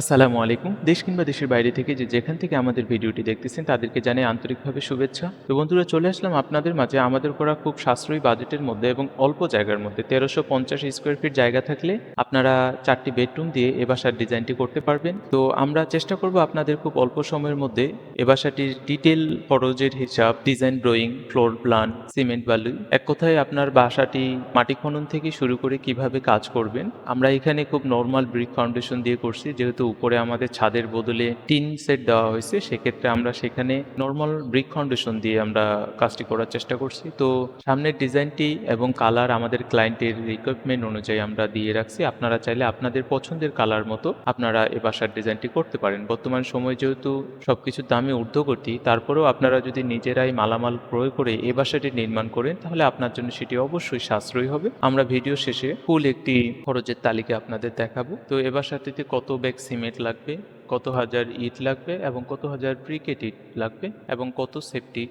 আসসালামু আলাইকুম। দেশ কিংবা দেশের বাইরে থেকে যে যেখান থেকে আমাদের ভিডিওটি দেখতেছেন, তাদেরকে জানাই আন্তরিকভাবে শুভেচ্ছা। তো বন্ধুরা, চলে আসলাম আপনাদের মাঝে আমাদের করা খুব সাশ্রয়ী বাজেটের মধ্যে এবং অল্প জায়গার মধ্যে। তেরোশো পঞ্চাশ স্কোয়ার ফিট জায়গা থাকলে আপনারা চারটি বেডরুম দিয়ে এ বাসার ডিজাইনটি করতে পারবেন। তো আমরা চেষ্টা করব আপনাদের খুব অল্প সময়ের মধ্যে এ বাসাটির ডিটেল খরচের হিসাব design drawing floor plan cement বালু এক কথায় আপনার বাসাটি মাটি খনন থেকে শুরু করে কীভাবে কাজ করবেন। আমরা এখানে খুব নর্মাল ব্রিক ফাউন্ডেশন দিয়ে করছি, যেহেতু উপরে আমাদের ছাদের বদলে টিন সেট দেওয়া হয়েছে, সেক্ষেত্রে আমরা সেখানে নর্মাল ব্রিক ফাউন্ডেশন দিয়ে আমরা কাজটি করার চেষ্টা করছি। তো সামনের ডিজাইনটি এবং কালার আমাদের ক্লায়েন্টের রিকোয়ারমেন্ট অনুযায়ী আমরা দিয়ে রাখছি। আপনারা চাইলে আপনাদের পছন্দের কালার মতো আপনারা এ বাসার ডিজাইনটি করতে পারেন। বর্তমান সময় যেহেতু সবকিছুর দামে ঊর্ধ্বগতি, তারপরেও আপনারা যদি নিজেরাই মালামাল ক্রয় করে এ বাসাটি নির্মাণ করেন, তাহলে আপনার জন্য সেটি অবশ্যই সাশ্রয়ী হবে। আমরা ভিডিও শেষে ফুল একটি খরচের তালিকা আপনাদের দেখাবো। তো এ বাসাটিতে কত ব্যাগ সিমেন্ট লাগবে। কত হাজার ইট লাগবে এবং কত হাজার প্রিকেট ইট লাগবে এবং কত সেফটি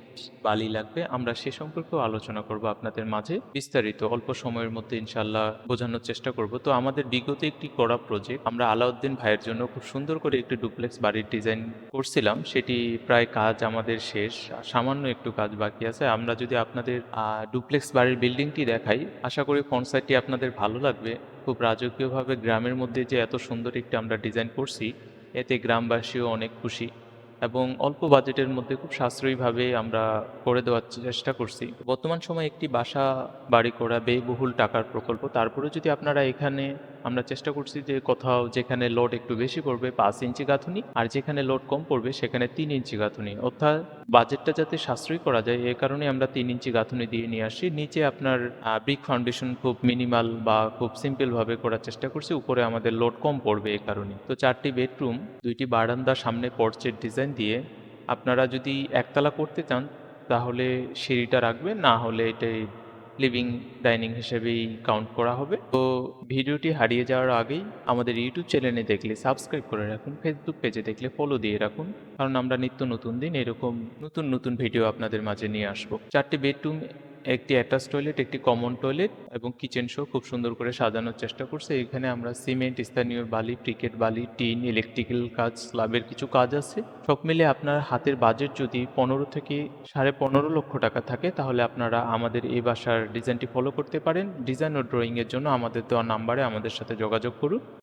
বালি লাগবে, আমরা সে সম্পর্কেও আলোচনা করব আপনাদের মাঝে বিস্তারিত। অল্প সময়ের মধ্যে ইনশাল্লাহ বোঝানোর চেষ্টা করব। তো আমাদের বিগত একটি করা প্রজেক্ট আমরা আলাউদ্দিন ভাইয়ের জন্য খুব সুন্দর করে একটি ডুপ্লেক্স বাড়ির ডিজাইন করছিলাম। সেটি প্রায় কাজ আমাদের শেষ, সামান্য একটু কাজ বাকি আছে। আমরা যদি আপনাদের ডুপ্লেক্স বাড়ির বিল্ডিংটি দেখাই, আশা করি সাইডটি আপনাদের ভালো লাগবে। খুব রাজকীয়ভাবে গ্রামের মধ্যে যে এত সুন্দর একটি আমরা ডিজাইন করছি এতে গ্রামবাসীও অনেক খুশি। এবং অল্প বাজেটের মধ্যে খুব সাশ্রয়ীভাবে আমরা করে দেওয়ার চেষ্টা করছি। বর্তমান সময়ে একটি বাসা বাড়ি করা ব্যয়বহুল টাকার প্রকল্প। তারপরে যদি আপনারা এখানে আমরা চেষ্টা করছি যে কোথাও যেখানে লোড একটু বেশি পড়বে, পাঁচ ইঞ্চি গাঁথুনি, আর যেখানে লোড কম পড়বে সেখানে তিন ইঞ্চি গাঁথুনি। অর্থাৎ বাজেটটা যাতে সাশ্রয়ী করা যায়, এ কারণে আমরা তিন ইঞ্চি গাঁথুনি দিয়ে নিয়ে আসি নিচে আপনার ব্রিক ফাউন্ডেশন খুব মিনিমাল বা খুব সিম্পলভাবে করার চেষ্টা করছি। উপরে আমাদের লোড কম পড়বে এ কারণে। তো চারটি বেডরুম দুইটি বারান্দা, সামনে পর্চের ডিজাইন দিয়ে আপনারা যদি একতলা করতে চান, তাহলে সিঁড়িটা রাখবেন, না হলে এটাই লিভিং ডাইনিং হিসেবেই কাউন্ট করা হবে। তো ভিডিওটি হারিয়ে যাওয়ার আগেই আমাদের ইউটিউব চ্যানেলে দেখলে সাবস্ক্রাইব করে রাখুন ফেসবুক পেজে দেখলে ফলো দিয়ে রাখুন, কারণ আমরা নিত্য নতুন দিন এরকম নতুন নতুন ভিডিও আপনাদের মাঝে নিয়ে আসব। চারটি বেডরুম একটি অ্যাটাচ টয়লেট, একটি কমন টয়লেট এবং কিচেন শো খুব সুন্দর করে সাজানোর চেষ্টা করছে। এখানে আমরা সিমেন্ট, স্থানীয় বালি ক্রিকেট বালি, টিন, ইলেকট্রিক্যাল কাজ স্ল্যাবের কিছু কাজ আছে। সব মিলে আপনার হাতের বাজেট যদি পনেরো থেকে সাড়ে পনেরো লক্ষ টাকা থাকে, তাহলে আপনারা আমাদের এই বাসার ডিজাইনটি ফলো করতে পারেন। ডিজাইন ও ড্রয়িংয়ের জন্য আমাদের দেওয়া নাম্বারে আমাদের সাথে যোগাযোগ করুন।